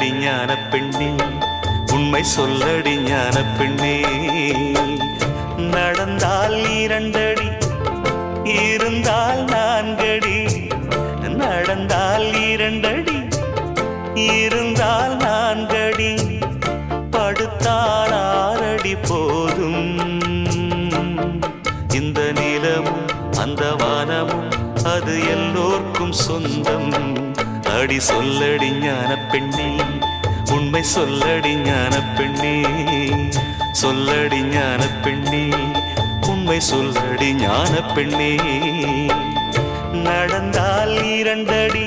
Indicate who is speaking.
Speaker 1: சொல்லடி ஞான பெண்ணே. உண்மை சொல்லடி ஞான பெண்ணே. நடந்தால் இரண்டடி இருந்தால் நான்கடி. நடந்தால் இரண்டடி இருந்தால் நான்கடி. படுத்தால் ஆறடி போதும். இந்த நிலமும் அந்த வானமும் அது எல்லோர்க்கும் சொந்தம். அடி சொல்லடி ஞான பெண்ணே. உண்மை சொல்லடி ஞான பெண்ணே. சொல்லடி ஞான பெண்ணே. உண்மை சொல்லடி ஞான பெண்ணே. நடந்தால் இரண்டடி